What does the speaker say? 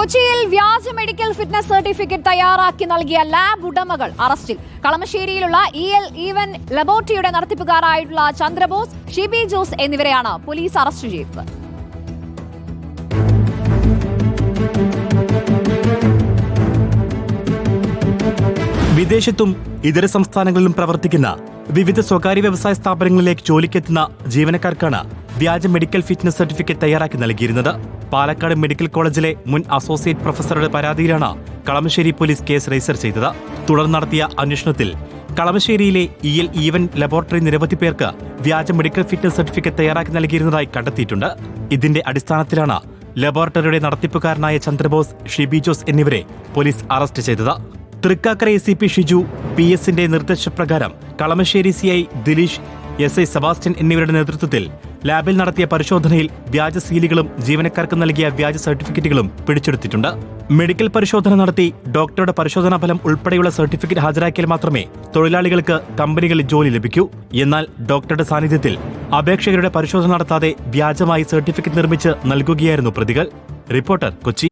കൊച്ചിയിൽ വ്യാജ medical fitness certificate തയ്യാറാക്കി നൽകിയ ലാബ് ഉടമകൾ അറസ്റ്റിൽ. കളമശ്ശേരിയിലുള്ള ഇ എൽ ഈവൻ ലബോറട്ടറിയുടെ നടത്തിപ്പുകാരായിട്ടുള്ള ചന്ദ്രബോസ് ഷിബി ജോസ് എന്നിവരെയാണ് പോലീസ് അറസ്റ്റ് ചെയ്തത്. വിദേശത്തും ഇതര സംസ്ഥാനങ്ങളിലും പ്രവർത്തിക്കുന്ന വിവിധ സ്വകാര്യ വ്യവസായ സ്ഥാപനങ്ങളിലേക്ക് ജോലിക്കെത്തുന്ന ജീവനക്കാർക്കാണ് വ്യാജ മെഡിക്കൽ ഫിറ്റ്നസ് സർട്ടിഫിക്കറ്റ് തയ്യാറാക്കി നൽകിയിരുന്നത്. പാലക്കാട് മെഡിക്കൽ കോളേജിലെ മുൻ അസോസിയേറ്റ് പ്രൊഫസറുടെ പരാതിയിലാണ് കളമശ്ശേരി പോലീസ് കേസ് രജിസ്റ്റർ ചെയ്തത്. തുടർന്ന് നടത്തിയ അന്വേഷണത്തിൽ കളമശ്ശേരിയിലെ ഇ എൽ ഈവൻ ലബോറട്ടറി നിരവധി പേർക്ക് വ്യാജ മെഡിക്കൽ ഫിറ്റ്നസ് സർട്ടിഫിക്കറ്റ് തയ്യാറാക്കി നൽകിയിരുന്നതായി കണ്ടെത്തിയിട്ടുണ്ട്. ഇതിന്റെ അടിസ്ഥാനത്തിലാണ് ലബോറട്ടറിയുടെ നടത്തിപ്പുകാരനായ ചന്ദ്രബോസ് ഷിബി ജോസ് എന്നിവരെ പോലീസ് അറസ്റ്റ് ചെയ്തത്. Thrikkakara A C P Shiju P എസിന്റെ നിർദ്ദേശപ്രകാരം Kalamassery C I Dileesh S I Sebastian എന്നിവരുടെ നേതൃത്വത്തിൽ ലാബിൽ നടത്തിയ പരിശോധനയിൽ വ്യാജ സീലുകളും ജീവനക്കാർക്ക് നൽകിയ വ്യാജ സർട്ടിഫിക്കറ്റുകളും പിടിച്ചെടുത്തിട്ടുണ്ട്. മെഡിക്കൽ പരിശോധന നടത്തി ഡോക്ടറുടെ പരിശോധനാ ഫലം ഉൾപ്പെടെയുള്ള സർട്ടിഫിക്കറ്റ് ഹാജരാക്കിയാൽ മാത്രമേ തൊഴിലാളികൾക്ക് കമ്പനികളിൽ ജോലി ലഭിക്കൂ. എന്നാൽ ഡോക്ടറുടെ സാന്നിധ്യത്തിൽ അപേക്ഷകരുടെ പരിശോധന നടത്താതെ വ്യാജമായി സർട്ടിഫിക്കറ്റ് നിർമ്മിച്ച് നൽകുകയായിരുന്നു പ്രതികൾ. റിപ്പോർട്ടർ കൊച്ചി.